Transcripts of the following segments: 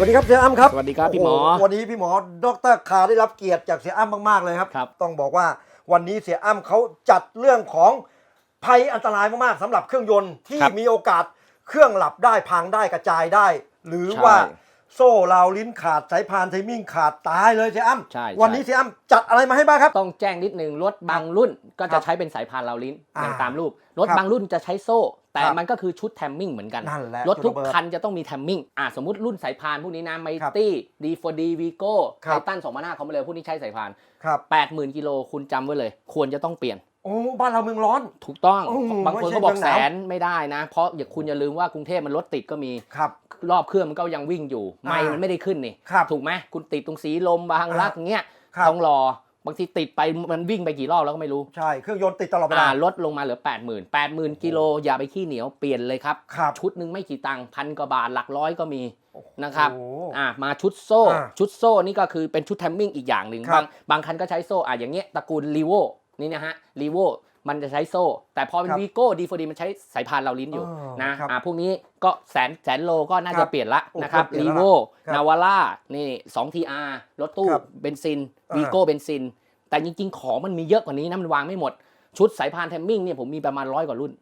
วัสดีครับเสียอ้ำครับสวัสดีครับพี่หมอ โโวันนี้พี่หมอดรคาได้รับเกียรติจากเสียอ้ำมากๆเลยครับ ครับ ต้องบอกว่าวันนี้เสียอ้ำเขาจัดเรื่องของภัยอันตรายมากๆสำหรับเครื่องยนต์ที่มีโอกาสเครื่องหลับได้พังได้กระจายได้ หรือว่าโซ่ราวลิ้นขาดสายพานไทมิ่งขาดตายเลยเสียอ้ำใช่ใช่ วันนี้เสียอ้ำจัดอะไรมาให้บ้างครับ ต้องแจ้งนิดนึงรถบางรุ่นก็ครัจะบใช้เป็นสายพานราวลิ้นอ่าอย่างตามรูปรถครับบางรุ่นจะใช้โซ่ แต่ครับมันก็คือชุดแทมมิ่งเหมือนกันนั่นแหละรถทุกจุดระเบิดคันจะต้องมีแทมมิ่งอ่าสมมติรุ่นสายพานพวกนี้นะไมครับตี้ดีโฟดีวีโก้ครัไทบทันสองพันห้าคอมเบลพวกนี้ใช้สายพานครับ80,000กิโลคุณจำไว้เลย ควรจะต้องเปลี่ยนโอ้บ้านเราเมืองร้อน ถูกต้องโอ้โหบางคนไม่ใช่ก็บอกเมืองหแสนาวนไม่ได้นะ เพราะอย่าคุณอย่าลืมว่ากรุงเทพมันรถติดก็มีครับรอบเครื่องมันก็ยังวิ่งอยู่ ไม่อ่ามัมันไม่ได้ขึ้นนี่ครับถูกไหมคุณติดตรงสีลมบางรักเงี้ยครับต้องรอ บางทีติดไปมันวิ่งไปกี่รอบแล้วก็ไม่รู้ใช่ เครื่องยนต์ติดตลอดเวลา อ่าลดลงมาเหลือ 8 0 0 0 0 8 0 0 0กิโลอย่าไปขี้เหนียวเปลี่ยนเลยครับ ครับชุดหนึ่งไม่กี่ตังค์พันกว่าบาทหลักร้อยก็มีนะครับโอ้อ่ามาชุดโซ่ อ่าชุดโซ่นี่ก็คือเป็นชุดแทมมิ่งอีกอย่างหนึ่งครับ บางบางคันก็ใช้โซ่อ่าอย่างเงี้ยตระกูลรีโวนี่นะฮะรีโว มันจะใช้โซ่ แต่พอเป็นครับวีโก้ดีฟดีมันใช้สายพานเราลิ้นอยู่อ๋อนะครับอ่าพวกนี้ก็แสนแสนโลก็น่าครัจะบเปลี่ยนละโอ้นะครับเปลี่ยนรีแล้วโวล่ะครับนาวาร่านี่2 TR รถตู้ครับเบนซินอ่าวีโก้เบนซิน แต่จริงๆ ของมันมีเยอะกว่านี้นะมันวางไม่หมดชุดสายพานแทมมิ่งเนี่ยผมมีประมาณร้อยกว่ารุ่น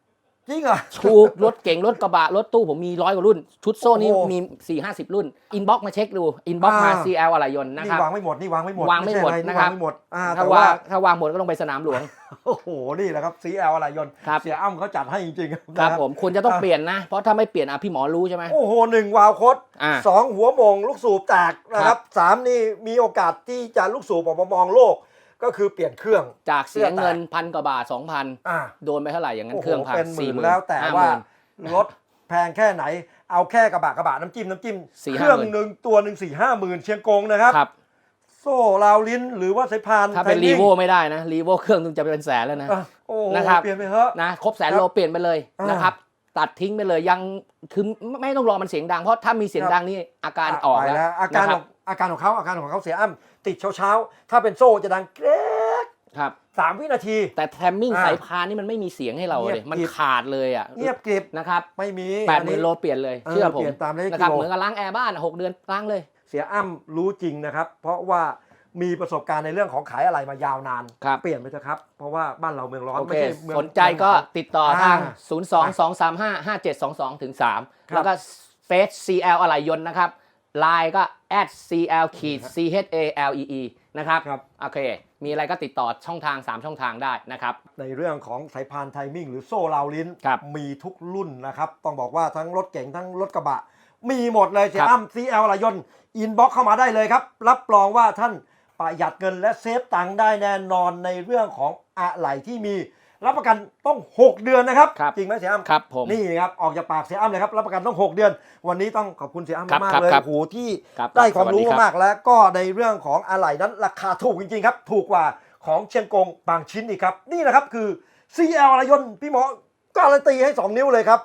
จริงเหรอ ถูกรถเก่งรถกระบะรถตู้ผมมีร้อยกว่ารุ่น ชุดโซ่นี่โอ้โหมี4ี่ห้าสิบรุ่นอินบ็อกมาเช็คดูอินบ็อกมา อ่า CL อะไรยนต์นะนี่ครับวางไม่หมดนี่วางไม่หมดวางไม่หมดใช่อนะครับ วางไม่หมดอ่าถ้าแต่ว่าว่าถ้าวางหมดก็ต้องไปสนามหลวง โอ้โหนี่แหละครับ CL อะไรยนต์ครับ เสียอ้ำเขาจัดให้จริงๆครับนะผมควรจะต้องเปลี่ยนนะ เพราะถ้าไม่เปลี่ยนอะพี่หมอรู้ใช่ไหมโอ้โหหนึ่งวาล์วโคดอ่า สองหัวโมงลูกสูบแตกนะคครัรับบ สามนี่มีโอกาสที่จะลูกสูบออกมามองโลก ก็คือเปลี่ยนเครื่อง จากเสียเงินพันกว่าบาทสองพันอ่าโดนไปเท่าไหร่อย่างนั้นโอ้โหเครื่องพันเป็นหมื่สี่นหมื่นแล้วแต่ห้ว่าหมื่นรถแพงแค่ไหน เอาแค่กระบะกระบะน้ำจิ้มน้ำจิ้มสี่เคห้ารื่องหมื่นหนึ่งตัวหนึ่งสี่ห้าหมื่นเชียงกงนะครับครับโซ่ราวลิ้นหรือว่าสายพานถ้าเป็นไทรีมิ่งโวไม่ได้นะรีโวเครื่องนึงจะเป็นแสนแล้วนะอะโอ้โหนะครับเปลี่ยนไปเถอะนะครบแสนครับโลเปลี่ยนไปเลยอ่านนะครับ ตัดทิ้งไปเลยยังคือไม่ไม่ต้องรอมันเสียงดังเพราะถ้ามีเสียงครับดังนี่อาการออกไปแล้วอาการนะคขรัอบง อาการของเขาอาการของเขาเสียอ้ำติดเช้าเช้าๆ ถ้าเป็นโซ่จะดังเกรกครับสามวินาที แต่แทมมิ่งอ่าสายพานนี่มันไม่มีเสียงให้เราเงียบเลย มันกริบขาดเลยอะเงียบกริบนะครับ ไม่มีแปดอัหนมื่นี้นโลเปลี่ยนเลยเออเชื่อผมเปลี่ยนตามเลขนะครับกิโลเหมือนกับล้างแอร์บ้านอะหกเดือนล้างเลย เสียอ้ำรู้จริงนะครับ เพราะว่ามีประสบการณ์ในเรื่องของขายอะไรมายาวนานครับเปลี่ยนไปเถอะครับ เพราะว่าบ้านเราเมืองร้อนโอไม่เคใช่เมืองสนใจก็ติดต่อทางอ่า0 2 2 3 5 5 7 2 2ถึงครับ3แล้วก็เฟซ CL อะไรยนต์นะครับ ไลน์ก็ at CL ขีด C H A L E E นะครับ ครับ โอเค มีอะไรก็ติดต่อช่องทาง 3 ช่องทางได้นะครับ ในเรื่องของสายพานไทมิ่งหรือโซ่ราวลิ้น ครับมีทุกรุ่นนะครับ ต้องบอกว่าทั้งรถเก๋งทั้งรถกระบะ มีหมดเลยเสียครับอ้ำ CL อะไรยนต์อินบ็อกเข้ามาได้เลยครับ รับรองว่าท่านประหยัดเงินและเซฟตังค์ได้แน่นอนในเรื่องของอะไหล่ที่มี รับประกันต้อง 6 เดือนนะครับ ครับจริงไหมเสียอ้ำครับผมนี่ครับออกจากปากเสียอ้ำเลยครับรับประกันต้อง 6 เดือน วันนี้ต้องขอบคุณเสียอ้ำครับมากครับๆเลยครับโอ้โหที่ครับได้ความรู้สวัสดีครับ มากๆแล้วก็ในเรื่องของอะไหล่นั้นราคาถูกจริงๆครับ ถูกกว่าของเชียงกงบางชิ้นอีกครับ นี่แหละครับคือ CL อะไรยนต์พี่หมอการันตีให้ 2 นิ้วเลยครับ